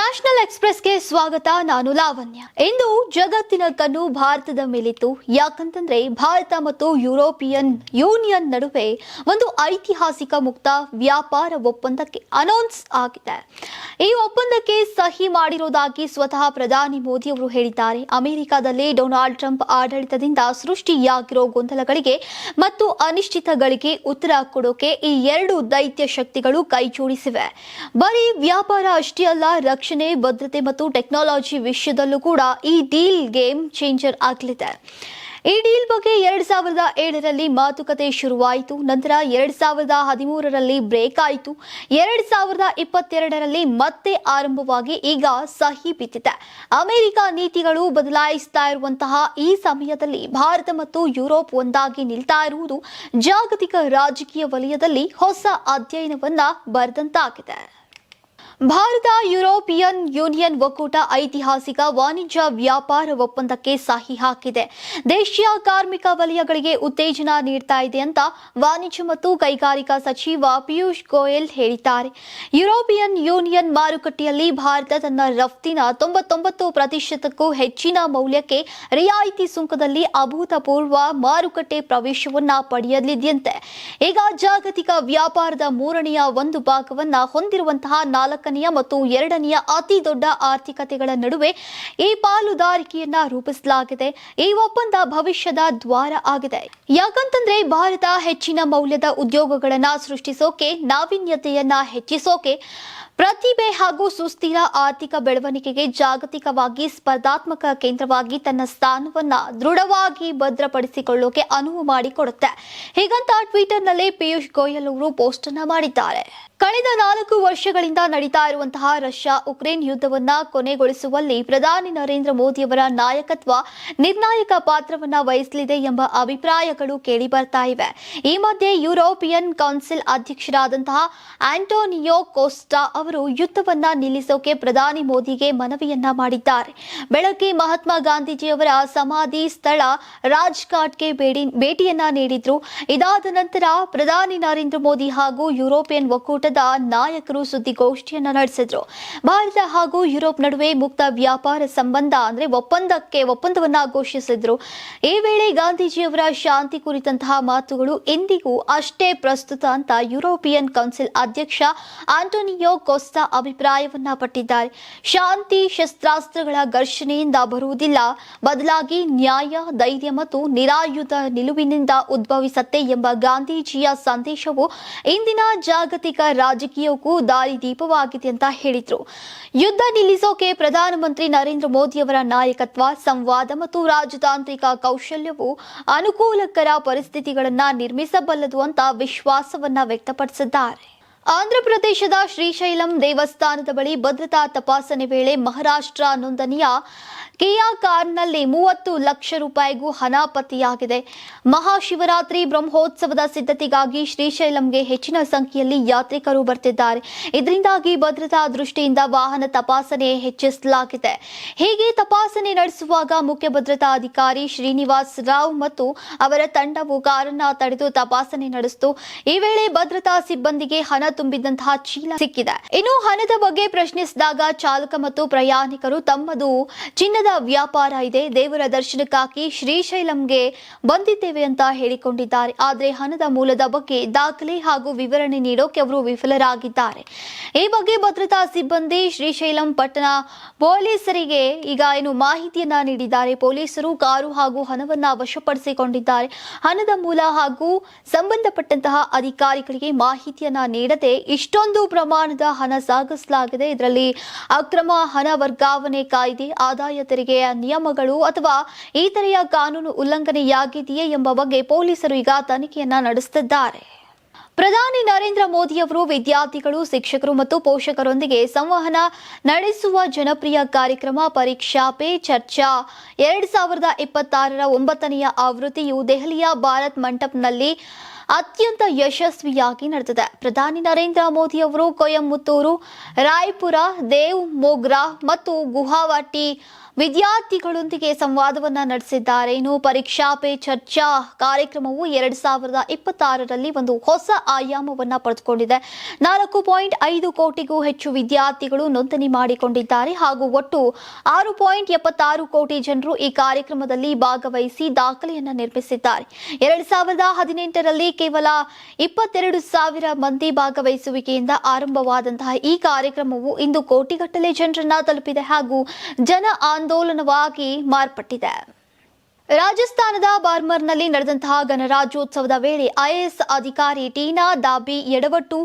National ಎಕ್ಸ್ಪ್ರೆಸ್ಗೆ ಸ್ವಾಗತ ನಾನು ಲಾವಣ್ಯ. ಇಂದು ಜಗತ್ತಿನ ಕಣ್ಣು ಭಾರತದ ಮೇಲಿತ್ತು. ಯಾಕಂತಂದ್ರೆ ಭಾರತ ಮತ್ತು ಯುರೋಪಿಯನ್ ಯೂನಿಯನ್ ನಡುವೆ ಒಂದು ಐತಿಹಾಸಿಕ ಮುಕ್ತ ವ್ಯಾಪಾರ ಒಪ್ಪಂದಕ್ಕೆ ಅನೌನ್ಸ್ ಆಗಿದೆ. ಈ ಒಪ್ಪಂದಕ್ಕೆ ಸಹಿ ಮಾಡಿರುವುದಾಗಿ ಸ್ವತಃ ಪ್ರಧಾನಿ ಮೋದಿ ಅವರು ಹೇಳಿದ್ದಾರೆ. ಅಮೆರಿಕದಲ್ಲಿ ಡೊನಾಲ್ಡ್ ಟ್ರಂಪ್ ಆಡಳಿತದಿಂದ ಸೃಷ್ಟಿಯಾಗಿರೋ ಗೊಂದಲಗಳಿಗೆ ಮತ್ತು ಅನಿಶ್ಚಿತಗಳಿಗೆ ಉತ್ತರ ಕೊಡೋಕೆ ಈ ಎರಡು ದೈತ್ಯ ಶಕ್ತಿಗಳು ಕೈಜೋಡಿಸಿವೆ. ಬರೀ ವ್ಯಾಪಾರ ಅಷ್ಟೇ ಅಲ್ಲ ರಕ್ಷಣೆ ಭದ್ರತೆ ಮತ್ತು ಟೆಕ್ನಾಲಜಿ ವಿಷಯದಲ್ಲೂ ಕೂಡ ಈ ಡೀಲ್ ಗೇಮ್ ಚೇಂಜರ್ ಆಗಲಿದೆ. ಈ ಡೀಲ್ ಬಗ್ಗೆ ಎರಡ್ ಸಾವಿರದ ಏಳರಲ್ಲಿ ಮಾತುಕತೆ ಶುರುವಾಯಿತು. ನಂತರ ಎರಡ್ ಸಾವಿರದ ಹದಿಮೂರರಲ್ಲಿ ಬ್ರೇಕ್ ಆಯಿತು. ಎರಡ್ ಸಾವಿರದ ಇಪ್ಪತ್ತೆರಡರಲ್ಲಿ ಮತ್ತೆ ಆರಂಭವಾಗಿ ಈಗ ಸಹಿ ಬಿದ್ದಿದೆ. ಅಮೆರಿಕ ನೀತಿಗಳು ಬದಲಾಯಿಸ್ತಾ ಇರುವಂತಹ ಈ ಸಮಯದಲ್ಲಿ ಭಾರತ ಮತ್ತು ಯುರೋಪ್ ಒಂದಾಗಿ ನಿಲ್ತಾ ಇರುವುದು ಜಾಗತಿಕ ರಾಜಕೀಯ ವಲಯದಲ್ಲಿ ಹೊಸ ಅಧ್ಯಯನವನ್ನ ಬರೆದಂತಾಗಿದೆ. ಭಾರತ, ಯುರೋಪಿಯನ್ ಯೂನಿಯನ್ ಒಕ್ಕೂಟ ಐತಿಹಾಸಿಕ ವಾಣಿಜ್ಯ ವ್ಯಾಪಾರ ಒಪ್ಪಂದಕ್ಕೆ ಸಹಿ ಹಾಕಿದೆ. ದೇಶೀಯ ಕಾರ್ಮಿಕ ವಲಯಗಳಿಗೆ ಉತ್ತೇಜನ ನೀಡ್ತಾ ಇದೆ ಅಂತ ವಾಣಿಜ್ಯ ಮತ್ತು ಕೈಗಾರಿಕಾ ಸಚಿವ ಪಿಯೂಷ್ ಗೋಯಲ್ ಹೇಳಿದ್ದಾರೆ. ಯುರೋಪಿಯನ್ ಯೂನಿಯನ್ ಮಾರುಕಟ್ಟೆಯಲ್ಲಿ ಭಾರತ ತನ್ನ ರಫ್ತಿನ ತೊಂಬತ್ತೊಂಬತ್ತು ಪ್ರತಿಶತಕ್ಕೂ ಹೆಚ್ಚಿನ ಮೌಲ್ಯಕ್ಕೆ ರಿಯಾಯಿತಿ ಸುಂಕದಲ್ಲಿ ಅಭೂತಪೂರ್ವ ಮಾರುಕಟ್ಟೆ ಪ್ರವೇಶವನ್ನ ಪಡೆಯಲಿದೆಯಂತೆ. ಈಗ ಜಾಗತಿಕ ವ್ಯಾಪಾರದ ಮೂರನೆಯ ಒಂದು ಭಾಗವನ್ನ ಹೊಂದಿರುವಂತಹ ನಾಲ್ಕನೆಯ ಮತ್ತು ಎರಡನೆಯ ಅತಿ ದೊಡ್ಡ ಆರ್ಥಿಕತೆಗಳ ನಡುವೆ ಈ ಪಾಲುದಾರಿಕೆಯನ್ನ ರೂಪಿಸಲಾಗಿದೆ. ಈ ಒಪ್ಪಂದ ಭವಿಷ್ಯದ ದ್ವಾರ ಆಗಿದೆ. ಯಾಕಂತಂದ್ರೆ ಭಾರತ ಹೆಚ್ಚಿನ ಮೌಲ್ಯದ ಉದ್ಯೋಗಗಳನ್ನ ಸೃಷ್ಟಿಸೋಕೆ, ನಾವೀನ್ಯತೆಯನ್ನ ಹೆಚ್ಚಿಸೋಕೆ ಪ್ರತಿಭೆ ಹಾಗೂ ಸುಸ್ಥಿರ ಆರ್ಥಿಕ ಬೆಳವಣಿಗೆಗೆ ಜಾಗತಿಕವಾಗಿ ಸ್ಪರ್ಧಾತ್ಮಕ ಕೇಂದ್ರವಾಗಿ ತನ್ನ ಸ್ಥಾನವನ್ನು ದೃಢವಾಗಿ ಭದ್ರಪಡಿಸಿಕೊಳ್ಳೋಕೆ ಅನುವು ಮಾಡಿಕೊಡುತ್ತೆ. ಹೀಗಂತ ಟ್ವಿಟರ್ನಲ್ಲಿ ಪಿಯೂಷ್ ಗೋಯಲ್ ಅವರು ಪೋಸ್ಟ್ ಅನ್ನ ಮಾಡಿದ್ದಾರೆ. ಕಳೆದ ನಾಲ್ಕು ವರ್ಷಗಳಿಂದ ನಡೀತಾ ಇರುವಂತಹ ರಷ್ಯಾ ಉಕ್ರೇನ್ ಯುದ್ಧವನ್ನ ಕೊನೆಗೊಳಿಸುವಲ್ಲಿ ಪ್ರಧಾನಿ ನರೇಂದ್ರ ಮೋದಿಯವರ ನಾಯಕತ್ವ ನಿರ್ಣಾಯಕ ಪಾತ್ರವನ್ನ ವಹಿಸಲಿದೆ ಎಂಬ ಅಭಿಪ್ರಾಯಗಳು ಕೇಳಿ ಬರ್ತಾ ಇವೆ. ಈ ಮಧ್ಯೆ ಯುರೋಪಿಯನ್ ಕೌನ್ಸಿಲ್ ಅಧ್ಯಕ್ಷರಾದಂತಹ ಆಂಟೋನಿಯೋ ಕೋಸ್ಟಾ ಯುದ್ಧವನ್ನ ನಿಲ್ಲಿಸೋಕೆ ಪ್ರಧಾನಿ ಮೋದಿಗೆ ಮನವಿಯನ್ನ ಮಾಡಿದ್ದಾರೆ. ಬೆಳಗ್ಗೆ ಮಹಾತ್ಮ ಗಾಂಧೀಜಿಯವರ ಸಮಾಧಿ ಸ್ಥಳ ರಾಜ್ಘಾಟ್ಗೆ ಬೇಡಿ, ಭೇಟಿಯನ್ನ ನೀಡಿದ್ರು. ಇದಾದ ನಂತರ ಪ್ರಧಾನಿ ನರೇಂದ್ರ ಮೋದಿ ಹಾಗೂ ಯುರೋಪಿಯನ್ ಒಕ್ಕೂಟದ ನಾಯಕರು ಸುದ್ದಿಗೋಷ್ಠಿಯನ್ನ ನಡೆಸಿದ್ರು. ಭಾರತ ಹಾಗೂ ಯುರೋಪ್ ನಡುವೆ ಮುಕ್ತ ವ್ಯಾಪಾರ ಸಂಬಂಧ ಅಂದ್ರೆ ಒಪ್ಪಂದಕ್ಕೆ ಒಪ್ಪಂದವನ್ನ ಘೋಷಿಸಿದ್ರು. ಈ ವೇಳೆ ಗಾಂಧೀಜಿಯವರ ಶಾಂತಿ ಕುರಿತಂತಹ ಮಾತುಗಳು ಎಂದಿಗೂ ಅಷ್ಟೇ ಪ್ರಸ್ತುತ ಅಂತ ಯುರೋಪಿಯನ್ ಕೌನ್ಸಿಲ್ ಅಧ್ಯಕ್ಷ ಆಂಟೋನಿಯೋ ಕೋಸ್ಟಾ ಅಭಿಪ್ರಾಯವನ್ನ ಪಟ್ಟಿದ್ದಾರೆ. ಶಾಂತಿ ಶಸ್ತ್ರಾಸ್ತ್ರಗಳ ಘರ್ಷಣೆಯಿಂದ ಬರುವುದಿಲ್ಲ. ಬದಲಾಗಿ ನ್ಯಾಯ, ಧೈರ್ಯ ಮತ್ತು ನಿರಾಯುಧ ನಿಲುವಿನಿಂದ ಉದ್ಭವಿಸತ್ತೆ ಎಂಬ ಗಾಂಧೀಜಿಯ ಸಂದೇಶವು ಇಂದಿನ ಜಾಗತಿಕ ರಾಜಕೀಯಕ್ಕೂ ದಾರಿದೀಪವಾಗಿದೆ ಅಂತ ಹೇಳಿದ್ರು. ಯುದ್ಧ ನಿಲ್ಲಿಸೋಕೆ ಪ್ರಧಾನಮಂತ್ರಿ ನರೇಂದ್ರ ಮೋದಿಯವರ ನಾಯಕತ್ವ, ಸಂವಾದ ಮತ್ತು ರಾಜತಾಂತ್ರಿಕ ಕೌಶಲ್ಯವು ಅನುಕೂಲಕರ ಪರಿಸ್ಥಿತಿಗಳನ್ನ ನಿರ್ಮಿಸಬಲ್ಲದು ಅಂತ ವಿಶ್ವಾಸವನ್ನ ವ್ಯಕ್ತಪಡಿಸಿದ್ದಾರೆ. ಆಂಧ್ರಪ್ರದೇಶದ ಶ್ರೀಶೈಲಂ ದೇವಸ್ಥಾನದ ಬಳಿ ಭದ್ರತಾ ತಪಾಸಣೆ ವೇಳೆ ಮಹಾರಾಷ್ಟ್ರ ನೋಂದಣಿಯ ಕಿಯಾ ಕಾರ್ನಲ್ಲಿ ಮೂವತ್ತು ಲಕ್ಷ ರೂಪಾಯಿಗೂ ಹಣ ಪತ್ತೆಯಾಗಿದೆ. ಮಹಾಶಿವರಾತ್ರಿ ಬ್ರಹ್ಮೋತ್ಸವದ ಸಿದ್ಧತೆಗಾಗಿ ಶ್ರೀಶೈಲಂಗೆ ಹೆಚ್ಚಿನ ಸಂಖ್ಯೆಯಲ್ಲಿ ಯಾತ್ರಿಕರು ಬರ್ತಿದ್ದಾರೆ. ಇದರಿಂದಾಗಿ ಭದ್ರತಾ ದೃಷ್ಟಿಯಿಂದ ವಾಹನ ತಪಾಸಣೆ ಹೆಚ್ಚಿಸಲಾಗಿದೆ. ಹೀಗೆ ತಪಾಸಣೆ ನಡೆಸುವಾಗ ಮುಖ್ಯ ಭದ್ರತಾ ಅಧಿಕಾರಿ ಶ್ರೀನಿವಾಸ್ ರಾವ್ ಮತ್ತು ಅವರ ತಂಡವು ಕಾರನ್ನ ತಡೆದು ತಪಾಸಣೆ ನಡೆಸಿತು. ಈ ವೇಳೆ ಭದ್ರತಾ ಸಿಬ್ಬಂದಿಗೆ ಹಣ ತುಂಬಿದಂತಹ ಚೀಲ ಸಿಕ್ಕಿದೆ. ಇನ್ನು ಹಣದ ಬಗ್ಗೆ ಪ್ರಶ್ನಿಸಿದಾಗ ಚಾಲಕ ಮತ್ತು ಪ್ರಯಾಣಿಕರು ತಮ್ಮದು ಚಿನ್ನದ ವ್ಯಾಪಾರ ಇದೆ. ದೇವರ ದರ್ಶನಕ್ಕಾಗಿ ಶ್ರೀಶೈಲಂಗೆ ಬಂದಿದ್ದೇವೆ ಅಂತ ಹೇಳಿಕೊಂಡಿದ್ದಾರೆ. ಆದರೆ ಹಣದ ಮೂಲದ ಬಗ್ಗೆ ದಾಖಲೆ ಹಾಗೂ ವಿವರಣೆ ನೀಡೋಕೆ ಅವರು ವಿಫಲರಾಗಿದ್ದಾರೆ. ಈ ಬಗ್ಗೆ ಭದ್ರತಾ ಸಿಬ್ಬಂದಿ ಶ್ರೀಶೈಲಂ ಪಟ್ಟಣ ಪೊಲೀಸರಿಗೆ ಈಗ ಏನು ಮಾಹಿತಿಯನ್ನ ನೀಡಿದ್ದಾರೆ. ಪೊಲೀಸರು ಕಾರು ಹಾಗೂ ಹಣವನ್ನ ವಶಪಡಿಸಿಕೊಂಡಿದ್ದಾರೆ. ಹಣದ ಮೂಲ ಹಾಗೂ ಸಂಬಂಧಪಟ್ಟಂತಹ ಅಧಿಕಾರಿಗಳಿಗೆ ಮಾಹಿತಿಯನ್ನ ನೀಡದೆ ಇಷ್ಟೊಂದು ಪ್ರಮಾಣದ ಹಣ ಸಾಗಿಸಲಾಗಿದೆ. ಇದರಲ್ಲಿ ಅಕ್ರಮ ಹಣ ವರ್ಗಾವಣೆ ಕಾಯ್ದೆ, ಆದಾಯ ತೆರಿಗೆಯ ನಿಯಮಗಳು ಅಥವಾ ಇತರೆಯ ಕಾನೂನು ಉಲ್ಲಂಘನೆಯಾಗಿದೆಯೇ ಎಂಬ ಬಗ್ಗೆ ಪೊಲೀಸರು ಈಗ ತನಿಖೆಯನ್ನ ನಡೆಸುತ್ತಿದ್ದಾರೆ. ಪ್ರಧಾನಿ ನರೇಂದ್ರ ಮೋದಿ ಅವರು ವಿದ್ಯಾರ್ಥಿಗಳು, ಶಿಕ್ಷಕರು ಮತ್ತು ಪೋಷಕರೊಂದಿಗೆ ಸಂವಹನ ನಡೆಸುವ ಜನಪ್ರಿಯ ಕಾರ್ಯಕ್ರಮ ಪರೀಕ್ಷಾ ಪೇ ಚರ್ಚಾ. ಎರಡ್ ಸಾವಿರದ ಇಪ್ಪತ್ತಾರರ ಒಂಬತ್ತನೆಯ ಆವೃತ್ತಿಯು ದೆಹಲಿಯ ಭಾರತ್ ಮಂಟಪ್ನಲ್ಲಿ ಅತ್ಯಂತ ಯಶಸ್ವಿಯಾಗಿ ನಡೆದಿದೆ. ಪ್ರಧಾನಿ ನರೇಂದ್ರ ಮೋದಿ ಅವರು ಕೊಯಂಬತ್ತೂರು ರಾಯ್ಪುರ ದೇವ್ ಮೊಗ್ರಾ ಮತ್ತು ಗುವಾಹಟಿ ವಿದ್ಯಾರ್ಥಿಗಳೊಂದಿಗೆ ಸಂವಾದವನ್ನ ನಡೆಸಿದ್ದಾರೆ. ಇನ್ನು ಪರೀಕ್ಷಾ ಪೇ ಚರ್ಚಾ ಕಾರ್ಯಕ್ರಮವು ಎರಡ್ ಸಾವಿರದ ಇಪ್ಪತ್ತಾರರಲ್ಲಿ ಒಂದು ಹೊಸ ಆಯಾಮವನ್ನ ಪಡೆದುಕೊಂಡಿದೆ. ನಾಲ್ಕು ಪಾಯಿಂಟ್ ಐದು ಕೋಟಿಗೂ ಹೆಚ್ಚು ವಿದ್ಯಾರ್ಥಿಗಳು ನೋಂದಣಿ ಮಾಡಿಕೊಂಡಿದ್ದಾರೆ ಹಾಗೂ ಒಟ್ಟು ಆರು ಪಾಯಿಂಟ್ ಎಪ್ಪತ್ತಾರು ಕೋಟಿ ಜನರು ಈ ಕಾರ್ಯಕ್ರಮದಲ್ಲಿ ಭಾಗವಹಿಸಿ ದಾಖಲೆಯನ್ನ ನಿರ್ಮಿಸಿದ್ದಾರೆ. ಎರಡ್ ಸಾವಿರದ ಹದಿನೆಂಟರಲ್ಲಿ ಕೇವಲ ಇಪ್ಪತ್ತೆರಡು ಸಾವಿರ ಮಂದಿ ಭಾಗವಹಿಸುವಿಕೆಯಿಂದ ಆರಂಭವಾದಂತಹ ಈ ಕಾರ್ಯಕ್ರಮವು ಇಂದು ಕೋಟಿಗಟ್ಟಲೆ ಜನರನ್ನ ತಲುಪಿದೆ ಹಾಗೂ ಜನ ಆಂದೋಲನವಾಗಿ ಮಾರ್ಪಟ್ಟಿದೆ ರಾಜಸ್ಥಾನದ ಬಾರ್ಮರ್ನಲ್ಲಿ ನಡೆದಂತಹ ಗಣರಾಜ್ಯೋತ್ಸವದ ವೇಳೆ ಐಎಎಸ್ ಅಧಿಕಾರಿ ಟೀನಾ ದಾಬಿ ಎಡವಟ್ಟು.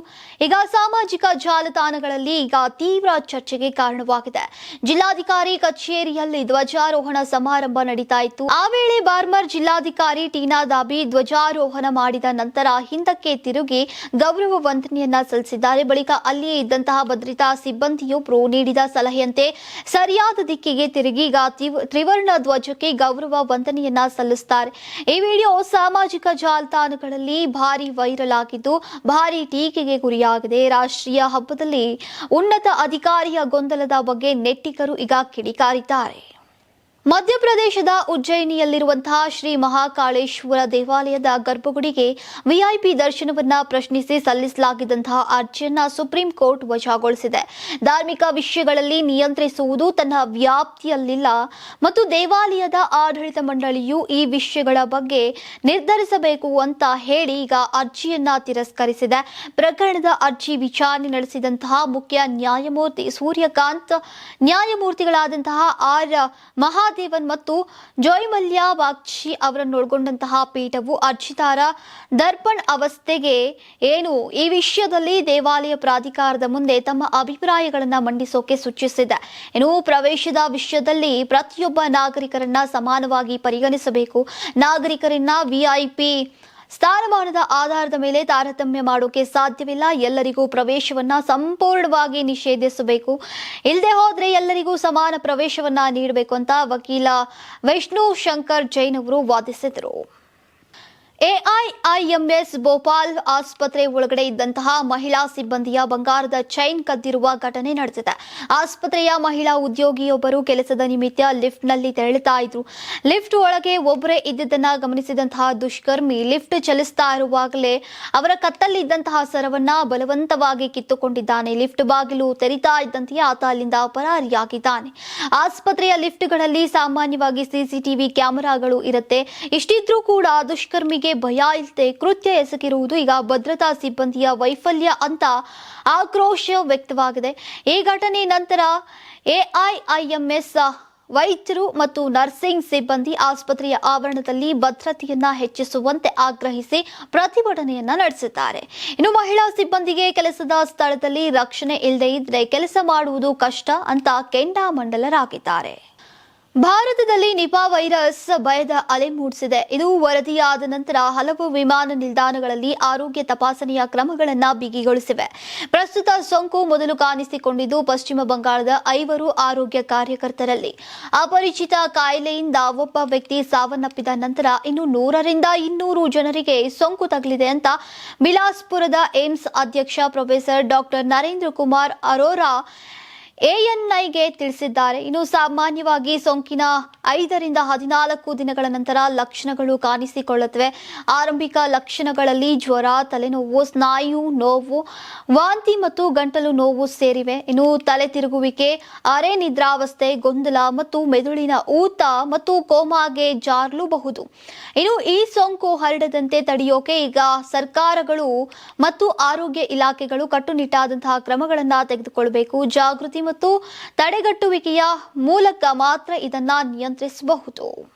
ಈಗ ಸಾಮಾಜಿಕ ಜಾಲತಾಣಗಳಲ್ಲಿ ಈಗ ತೀವ್ರ ಚರ್ಚೆಗೆ ಕಾರಣವಾಗಿದೆ. ಜಿಲ್ಲಾಧಿಕಾರಿ ಕಚೇರಿಯಲ್ಲಿ ಧ್ವಜಾರೋಹಣ ಸಮಾರಂಭ ನಡೀತಾ ಆ ವೇಳೆ ಬಾರ್ಮರ್ ಜಿಲ್ಲಾಧಿಕಾರಿ ಟೀನಾ ದಾಬಿ ಧ್ವಜಾರೋಹಣ ಮಾಡಿದ ನಂತರ ಹಿಂದಕ್ಕೆ ತಿರುಗಿ ಗೌರವ ವಂದನೆಯನ್ನ ಸಲ್ಲಿಸಿದ್ದಾರೆ. ಬಳಿಕ ಅಲ್ಲಿಯೇ ಇದ್ದಂತಹ ಭದ್ರತಾ ಸಿಬ್ಬಂದಿಯೊಬ್ಬರು ನೀಡಿದ ಸಲಹೆಯಂತೆ ಸರಿಯಾದ ದಿಕ್ಕಿಗೆ ತಿರುಗಿ ಈಗ ತ್ರಿವರ್ಣ ಧ್ವಜಕ್ಕೆ ಗೌರವ ವಂದನೆಯನ್ನ ಸಲ್ಲಿಸುತ್ತಾರೆ ಈ ವಿಡಿಯೋ ಸಾಮಾಜಿಕ ಜಾಲತಾಣಗಳಲ್ಲಿ ಭಾರಿ ವೈರಲ್ ಆಗಿದ್ದು, ಭಾರಿ ಟೀಕೆಗೆ ಗುರಿಯಾಗಿದೆ. ರಾಷ್ಟ್ರೀಯ ಹಬ್ಬದಲ್ಲಿ ಉನ್ನತ ಅಧಿಕಾರಿಯ ಗೊಂದಲದ ಬಗ್ಗೆ ನೆಟ್ಟಿಗರು ಈಗ ಕಿಡಿಕಾರಿದ್ದಾರೆ. ಮಧ್ಯಪ್ರದೇಶದ ಉಜ್ಜಯಿನಿಯಲ್ಲಿರುವಂತಹ ಶ್ರೀ ಮಹಾಕಾಳೇಶ್ವರ ದೇವಾಲಯದ ಗರ್ಭಗುಡಿಗೆ ವಿಐಪಿ ದರ್ಶನವನ್ನ ಪ್ರಶ್ನಿಸಿ ಸಲ್ಲಿಸಲಾಗಿದ್ದಂತಹ ಅರ್ಜಿಯನ್ನ ಸುಪ್ರೀಂ ಕೋರ್ಟ್ ವಜಾಗೊಳಿಸಿದೆ. ಧಾರ್ಮಿಕ ವಿಷಯಗಳಲ್ಲಿ ನಿಯಂತ್ರಿಸುವುದು ತನ್ನ ವ್ಯಾಪ್ತಿಯಲ್ಲಿಲ್ಲ ಮತ್ತು ದೇವಾಲಯದ ಆಡಳಿತ ಮಂಡಳಿಯು ಈ ವಿಷಯಗಳ ಬಗ್ಗೆ ನಿರ್ಧರಿಸಬೇಕು ಅಂತ ಹೇಳಿ ಈಗ ಅರ್ಜಿಯನ್ನ ತಿರಸ್ಕರಿಸಿದೆ. ಪ್ರಕರಣದ ಅರ್ಜಿ ವಿಚಾರಣೆ ನಡೆಸಿದಂತಹ ಮುಖ್ಯ ನ್ಯಾಯಮೂರ್ತಿ ಸೂರ್ಯಕಾಂತ್, ನ್ಯಾಯಮೂರ್ತಿಗಳಾದಂತಹ ಆರ್. ಮಹಾದೇವನ್ ಮತ್ತು ಜೋಯ್ಮಲ್ಯ ಬಾಗ್ಚಿ ಅವರನ್ನೊಳಗೊಂಡಂತಹ ಪೀಠವು ಅರ್ಜಿದಾರ ದರ್ಪಣ್ ಅವಸ್ಥೆಗೆ ಏನು? ಈ ವಿಷಯದಲ್ಲಿ ದೇವಾಲಯ ಪ್ರಾಧಿಕಾರದ ಮುಂದೆ ತಮ್ಮ ಅಭಿಪ್ರಾಯಗಳನ್ನು ಮಂಡಿಸೋಕೆ ಸೂಚಿಸಿದೆ. ಏನು ಪ್ರವೇಶದ ವಿಷಯದಲ್ಲಿ ಪ್ರತಿಯೊಬ್ಬ ನಾಗರಿಕರನ್ನ ಸಮಾನವಾಗಿ ಪರಿಗಣಿಸಬೇಕು. ನಾಗರಿಕರನ್ನ ವಿಐಪಿ ಸ್ಥಾನಮಾನದ ಆಧಾರದ ಮೇಲೆ ತಾರತಮ್ಯ ಮಾಡೋಕೆ ಸಾಧ್ಯವಿಲ್ಲ. ಎಲ್ಲರಿಗೂ ಪ್ರವೇಶವನ್ನ ಸಂಪೂರ್ಣವಾಗಿ ನಿಷೇಧಿಸಬೇಕು. ಇಲ್ಲದೆ ಹೋದ್ರೆ ಎಲ್ಲರಿಗೂ ಸಮಾನ ಪ್ರವೇಶವನ್ನ ನೀಡಬೇಕು ಅಂತ ವಕೀಲ ವಿಷ್ಣು ಶಂಕರ್ ಜೈನ್ ಅವರು ವಾದಿಸಿದರು. ಎಐಐಎಂಎಸ್ ಭೋಪಾಲ್ ಆಸ್ಪತ್ರೆ ಒಳಗಡೆ ಇದ್ದಂತಹ ಮಹಿಳಾ ಸಿಬ್ಬಂದಿಯ ಬಂಗಾರದ ಚೈನ್ ಕದ್ದಿರುವ ಘಟನೆ ನಡೆದಿದೆ. ಆಸ್ಪತ್ರೆಯ ಮಹಿಳಾ ಉದ್ಯೋಗಿಯೊಬ್ಬರು ಕೆಲಸದ ನಿಮಿತ್ತ ಲಿಫ್ಟ್ನಲ್ಲಿ ತೆರಳುತ್ತಾ ಇದ್ರು. ಲಿಫ್ಟ್ ಒಳಗೆ ಒಬ್ಬರೇ ಇದ್ದಿದ್ದನ್ನ ಗಮನಿಸಿದಂತಹ ದುಷ್ಕರ್ಮಿ ಲಿಫ್ಟ್ ಚಲಿಸ್ತಾ ಇರುವಾಗಲೇ ಅವರ ಕತ್ತಲ್ಲಿದ್ದಂತಹ ಸರವನ್ನ ಬಲವಂತವಾಗಿ ಕಿತ್ತುಕೊಂಡಿದ್ದಾನೆ. ಲಿಫ್ಟ್ ಬಾಗಿಲು ತೆರಿತಾ ಇದ್ದಂತೆಯೇ ಆತ ಅಲ್ಲಿಂದ ಪರಾರಿಯಾಗಿದ್ದಾನೆ. ಆಸ್ಪತ್ರೆಯ ಲಿಫ್ಟ್ಗಳಲ್ಲಿ ಸಾಮಾನ್ಯವಾಗಿ ಸಿಸಿಟಿವಿ ಕ್ಯಾಮೆರಾಗಳು ಇರುತ್ತೆ. ಇಷ್ಟಿದ್ರೂ ಕೂಡ ದುಷ್ಕರ್ಮಿಗೆ ಭಯ ಇಲ್ಲದೆ ಕೃತ್ಯ ಎಸಗಿರುವುದು ಈಗ ಭದ್ರತಾ ಸಿಬ್ಬಂದಿಯ ವೈಫಲ್ಯ ಅಂತ ಆಕ್ರೋಶ ವ್ಯಕ್ತವಾಗಿದೆ. ಈ ಘಟನೆ ನಂತರ ಎಐಐಎಂಎಸ್ ವೈದ್ಯರು ಮತ್ತು ನರ್ಸಿಂಗ್ ಸಿಬ್ಬಂದಿ ಆಸ್ಪತ್ರೆಯ ಆವರಣದಲ್ಲಿ ಭದ್ರತೆಯನ್ನ ಹೆಚ್ಚಿಸುವಂತೆ ಆಗ್ರಹಿಸಿ ಪ್ರತಿಭಟನೆಯನ್ನ ನಡೆಸಿದ್ದಾರೆ. ಇನ್ನು ಮಹಿಳಾ ಸಿಬ್ಬಂದಿಗೆ ಕೆಲಸದ ಸ್ಥಳದಲ್ಲಿ ರಕ್ಷಣೆ ಇಲ್ಲದೆ ಇದ್ರೆ ಕೆಲಸ ಮಾಡುವುದು ಕಷ್ಟ ಅಂತ ಕೆಂಡಾಮಂಡಲರಾಗಿದ್ದಾರೆ. ಭಾರತದಲ್ಲಿ ನಿಪಾ ವೈರಸ್ ಭಯದ ಅಲೆ ಮೂಡಿಸಿದೆ. ಇದು ವರದಿಯಾದ ನಂತರ ಹಲವು ವಿಮಾನ ನಿಲ್ದಾಣಗಳಲ್ಲಿ ಆರೋಗ್ಯ ತಪಾಸಣೆಯ ಕ್ರಮಗಳನ್ನು ಬಿಗಿಗೊಳಿಸಿವೆ. ಪ್ರಸ್ತುತ ಸೋಂಕು ಮೊದಲು ಕಾಣಿಸಿಕೊಂಡಿದ್ದು ಪಶ್ಚಿಮ ಬಂಗಾಳದ ಐವರು ಆರೋಗ್ಯ ಕಾರ್ಯಕರ್ತರಲ್ಲಿ. ಅಪರಿಚಿತ ಕಾಯಿಲೆಯಿಂದ ಒಬ್ಬ ವ್ಯಕ್ತಿ ಸಾವನ್ನಪ್ಪಿದ ನಂತರ ಇನ್ನು ನೂರರಿಂದ ಇನ್ನೂರು ಜನರಿಗೆ ಸೋಂಕು ತಗಲಿದೆ ಅಂತ ಬಿಲಾಸ್ಪುರದ ಏಮ್ಸ್ ಅಧ್ಯಕ್ಷ ಪ್ರೊಫೆಸರ್ ಡಾಕ್ಟರ್ ನರೇಂದ್ರ ಕುಮಾರ್ ಅರೋರಾ ಎಎನ್ಐಗೆ ತಿಳಿಸಿದ್ದಾರೆ. ಇನ್ನು ಸಾಮಾನ್ಯವಾಗಿ ಸೋಂಕಿನ ಐದರಿಂದ ಹದಿನಾಲ್ಕು ದಿನಗಳ ನಂತರ ಲಕ್ಷಣಗಳು ಕಾಣಿಸಿಕೊಳ್ಳುತ್ತವೆ. ಆರಂಭಿಕ ಲಕ್ಷಣಗಳಲ್ಲಿ ಜ್ವರ, ತಲೆನೋವು, ಸ್ನಾಯು ನೋವು, ವಾಂತಿ ಮತ್ತು ಗಂಟಲು ನೋವು ಸೇರಿವೆ. ಇನ್ನು ತಲೆ ತಿರುಗುವಿಕೆ, ಅರೆ ನಿದ್ರಾವಸ್ಥೆ, ಗೊಂದಲ ಮತ್ತು ಮೆದುಳಿನ ಊತ ಮತ್ತು ಕೋಮಾಗೆ ಜಾರಲೂಬಹುದು. ಇನ್ನು ಈ ಸೋಂಕು ಹರಡದಂತೆ ತಡೆಯೋಕೆ ಈಗ ಸರ್ಕಾರಗಳು ಮತ್ತು ಆರೋಗ್ಯ ಇಲಾಖೆಗಳು ಕಟ್ಟುನಿಟ್ಟಾದಂತಹ ಕ್ರಮಗಳನ್ನು ತೆಗೆದುಕೊಳ್ಳಬೇಕು ಜಾಗೃತಿ ಮತ್ತು ತಡೆಗಟ್ಟುವಿಕೆಯ ಮೂಲಕ ಮಾತ್ರ ಇದನ್ನ ನಿಯಂತ್ರಿಸಬಹುದು.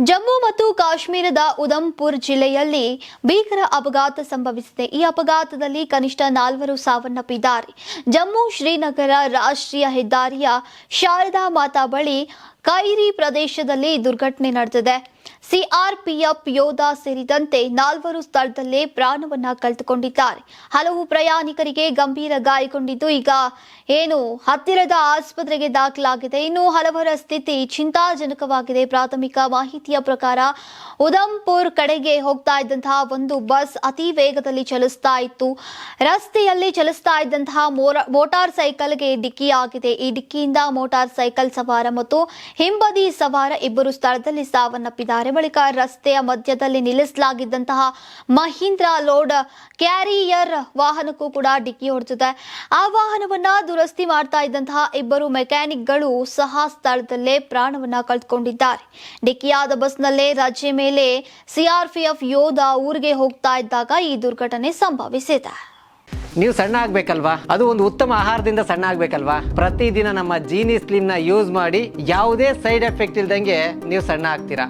ಜಮ್ಮು ಮತ್ತು ಕಾಶ್ಮೀರದ ಉಧಂಪುರ್ ಜಿಲ್ಲೆಯಲ್ಲಿ ಭೀಕರ ಅಪಘಾತ ಸಂಭವಿಸಿದೆ. ಈ ಅಪಘಾತದಲ್ಲಿ ಕನಿಷ್ಠ ನಾಲ್ವರು ಸಾವನ್ನಪ್ಪಿದ್ದಾರೆ. ಜಮ್ಮು ಶ್ರೀನಗರ ರಾಷ್ಟ್ರೀಯ ಹೆದ್ದಾರಿಯ ಶಾರದಾ ಮಾತಾ ಬಳಿ ಕೈರಿ ಪ್ರದೇಶದಲ್ಲಿ ದುರ್ಘಟನೆ ನಡೆದಿದೆ. ಸಿಆರ್ಪಿಎಫ್ ಯೋಧ ಸೇರಿದಂತೆ ನಾಲ್ವರು ಸ್ಥಳದಲ್ಲೇ ಪ್ರಾಣವನ್ನ ಕಳೆದುಕೊಂಡಿದ್ದಾರೆ. ಹಲವು ಪ್ರಯಾಣಿಕರಿಗೆ ಗಂಭೀರ ಗಾಯಗೊಂಡಿದ್ದು ಈಗ ಏನು ಹತ್ತಿರದ ಆಸ್ಪತ್ರೆಗೆ ದಾಖಲಾಗಿದೆ. ಇನ್ನು ಹಲವರ ಸ್ಥಿತಿ ಚಿಂತಾಜನಕವಾಗಿದೆ. ಪ್ರಾಥಮಿಕ ಮಾಹಿತಿಯ ಪ್ರಕಾರ ಉಧಂಪುರ್ ಕಡೆಗೆ ಹೋಗ್ತಾ ಇದ್ದಂತಹ ಒಂದು ಬಸ್ ಅತಿ ವೇಗದಲ್ಲಿ ಚಲಿಸ್ತಾ ಇತ್ತು. ರಸ್ತೆಯಲ್ಲಿ ಚಲಿಸ್ತಾ ಇದ್ದಂತಹ ಮೋಟಾರ್ ಸೈಕಲ್ಗೆ ಡಿಕ್ಕಿಯಾಗಿದೆ ಈ ಡಿಕ್ಕಿಯಿಂದ ಮೋಟಾರ್ ಸೈಕಲ್ ಸವಾರ ಮತ್ತು ಹಿಂಬದಿ ಸವಾರ ಇಬ್ಬರು ಸ್ಥಳದಲ್ಲಿ ಸಾವನ್ನಪ್ಪಿದ್ದಾರೆ. ಬಳಿಕ ರಸ್ತೆಯ ಮಧ್ಯದಲ್ಲಿ ನಿಲ್ಲಿಸಲಾಗಿದ್ದಂತಹ ಮಹೀಂದ್ರ ಲೋಡ್ ಕ್ಯಾರಿಯರ್ ವಾಹನಕ್ಕೂ ಕೂಡ ಡಿಕ್ಕಿ ಹೊಡೆದಿದೆ. ಆ ವಾಹನವನ್ನ ದುರಸ್ತಿ ಮಾಡ್ತಾ ಇದ್ದಂತಹ ಇಬ್ಬರು ಮೆಕ್ಯಾನಿಕ್ಗಳು ಸಹ ಸ್ಥಳದಲ್ಲೇ ಪ್ರಾಣವನ್ನ ಕಳೆದುಕೊಂಡಿದ್ದಾರೆ. ಡಿಕ್ಕಿಯಾದ ಬಸ್ನಲ್ಲೇ ರಜೆ ಮೇಲೆ ಸಿಆರ್ಪಿಎಫ್ ಯೋಧ ಊರಿಗೆ ಹೋಗ್ತಾ ಇದ್ದಾಗ ಈ ದುರ್ಘಟನೆ ಸಂಭವಿಸಿದೆ. ನೀವು ಸಣ್ಣ ಆಗ್ಬೇಕಲ್ವಾ? ಅದು ಒಂದು ಉತ್ತಮ ಆಹಾರದಿಂದ ಸಣ್ಣ ಆಗ್ಬೇಕಲ್ವಾ? ಪ್ರತಿದಿನ ನಮ್ಮ ಜೀನಿ ಸ್ಲಿಮ್ನ ಯೂಸ್ ಮಾಡಿ ಯಾವುದೇ ಸೈಡ್ ಎಫೆಕ್ಟ್ ಇಲ್ದಂಗೆ ನೀವು ಸಣ್ಣ ಆಗ್ತೀರಾ?